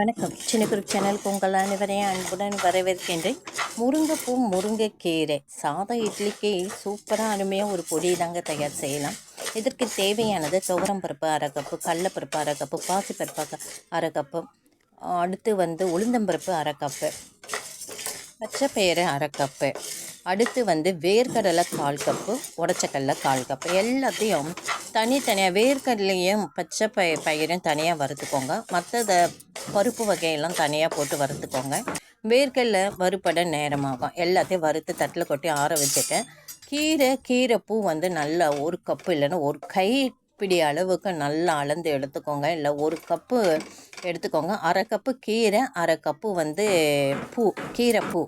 வணக்கம். சின்ன குரூப் சேனலுக்கு உங்கள் அனைவரையும் அன்புடன் வரவேற்கின்றேன். முருங்கைப்பூ முருங்கைக்கீரை சாதம் இட்லிக்கு சூப்பராக அருமையாக ஒரு பொடி தாங்க தயார் செய்யலாம். இதற்கு தேவையானது துவரம்பருப்பு அரை கப்பு கடலப்பருப்பு அரை கப்பு பாசிப்பருப்பு அரை- அரை கப்பு அடுத்து வந்து உளுந்தம்பருப்பு அரை கப்பு பச்சைப்பயிறு அரை கப்பு அடுத்து வந்து வேர்க்கடலை கால் கப்பு உடச்சக்கடலை கால் கப்பு எல்லாத்தையும் தனித்தனியாக வேர்க்கடலையும் பச்சை பய பயிரையும் தனியாக வறுத்துக்கோங்க. மற்றத பருப்பு வகையெல்லாம் தனியாக போட்டு வறுத்துக்கோங்க. வேர்க்கடலை வறுபட நேரமாகும். எல்லாத்தையும் வறுத்து தட்டில் கொட்டி ஆற வச்சுட்டேன். கீரை கீரை பூ வந்து நல்லா ஒரு கப்பு இல்லைன்னா ஒரு கை பிடி அளவுக்கு நல்லா அளந்து எடுத்துக்கோங்க. இல்லை ஒரு கப்பு எடுத்துக்கோங்க. அரை கப்பு கீரை அரை கப்பு வந்து பூ கீரை பூ.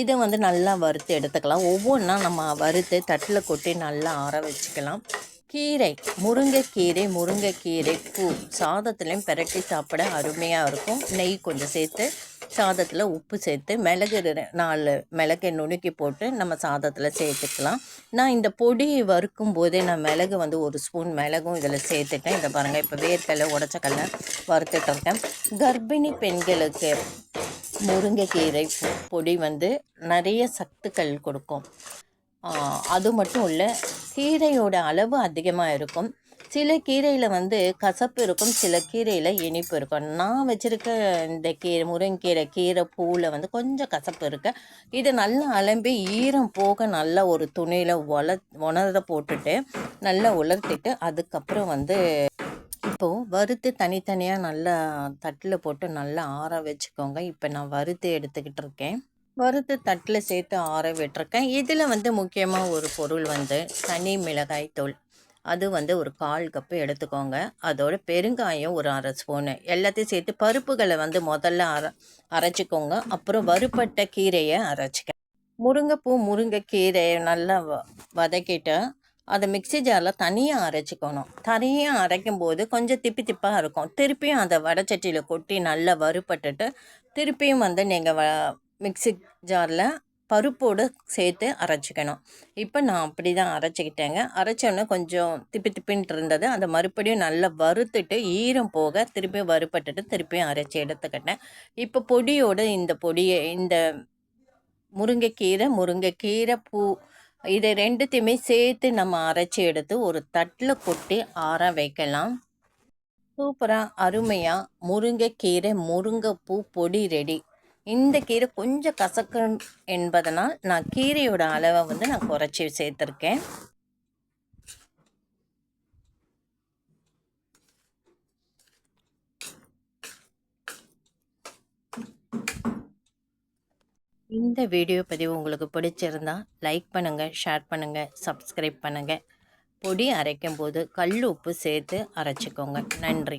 இதை வந்து நல்லா வறுத்து எடுத்துக்கலாம். ஒவ்வொன்றா நம்ம வறுத்து தட்டில் கொட்டி நல்லா ஆற வச்சுக்கலாம். கீரை முருங்கைக்கீரை முருங்கைக்கீரை பூ சாதத்துலேயும் பிரட்டி சாப்பிட அருமையாக இருக்கும். நெய் கொஞ்சம் சேர்த்து சாதத்தில் உப்பு சேர்த்து மிளகு நாலு மிளகை நுணுக்கி போட்டு நம்ம சாதத்தில் சேர்த்துக்கலாம். நான் இந்த பொடி வறுக்கும் போதே நான் மிளகு வந்து ஒரு ஸ்பூன் மிளகும் இதில் சேர்த்துட்டேன். இதை பாருங்கள் இப்போ வேர்க்கடலை உடச்சக்கடலை வறுத்துட்டு இருக்கேன். கர்ப்பிணி பெண்களுக்கு முருங்கைக்கீரை பொடி வந்து நிறைய சத்துக்கள் கொடுக்கும். அது மட்டும் இல்லை கீரையோட அளவு அதிகமாக இருக்கும். சில கீரையில் வந்து கசப்பு இருக்கும் சில கீரையில் இனிப்பு இருக்கும். நான் வச்சுருக்க இந்த கீரை முருங்கீரை கீரை பூவில் வந்து கொஞ்சம் கசப்பு இருக்கு. இதை நல்லா அலம்பி ஈரம் போக நல்லா ஒரு துணியில் உல உணர போட்டுட்டு நல்லா உலர்த்திட்டு அதுக்கப்புறம் வந்து இப்போது வறுத்து தனித்தனியாக நல்லா தட்டில் போட்டு நல்லா ஆற வச்சுக்கோங்க. இப்போ நான் வறுத்து எடுத்துக்கிட்டு இருக்கேன். வறுத்து தட்டில் சேர்த்து ஆற விட்டுருக்கேன். இதில் வந்து முக்கியமாக ஒரு பொருள் வந்து தனி மிளகாய் தூள். அது வந்து ஒரு கால் கப்பு எடுத்துக்கோங்க. அதோட பெருங்காயம் ஒரு அரை ஸ்பூனு. எல்லாத்தையும் சேர்த்து பருப்புகளை வந்து முதல்ல அர அரைச்சிக்கோங்க. அப்புறம் வறுப்பட்ட கீரையை அரைச்சிக்க முருங்கைப்பூ முருங்கைக்கீரையை நல்லா வ வதக்கிட்டு அதை மிக்ஸி ஜாரில் தனியாக அரைச்சிக்கணும். தனியாக அரைக்கும் போது கொஞ்சம் திப்பி திப்பாக இருக்கும். திருப்பியும் அதை வடச்சட்டியில் கொட்டி நல்லா வறுபட்டுட்டு திருப்பியும் வந்து நீங்கள் வ மிக்ஸி ஜாரில் பருப்போடு சேர்த்து அரைச்சிக்கணும். இப்போ நான் அப்படி தான் அரைச்சிக்கிட்டேங்க. அரைச்சோன்னே கொஞ்சம் திப்பி திப்பின்ட்டு இருந்தது. அதை மறுபடியும் நல்லா வறுத்துட்டு ஈரம் போக திருப்பியும் வறுப்பட்டுட்டு திருப்பியும் அரைச்சி எடுத்துக்கிட்டேன். இப்போ பொடியோட இந்த பொடியை இந்த முருங்கைக்கீரை முருங்கைக்கீரை பூ இதை ரெண்டுத்தையுமே சேர்த்து நம்ம அரைச்சி எடுத்து ஒரு தட்டில் கொட்டி ஆற வைக்கலாம். சூப்பராக அருமையாக முருங்கைக்கீரை முருங்கைப்பூ பொடி ரெடி. இந்த கீரை கொஞ்சம் கசக்கும் என்பதனால் நான் கீரையோட அளவை வந்து நான் குறைச்சி சேர்த்துருக்கேன். இந்த வீடியோ பதிவு உங்களுக்கு பிடிச்சிருந்தா லைக் பண்ணுங்கள் ஷேர் பண்ணுங்கள் சப்ஸ்கிரைப் பண்ணுங்கள் பொடி அரைக்கும் போது கல் உப்பு சேர்த்து அரைச்சிக்கோங்க. நன்றி.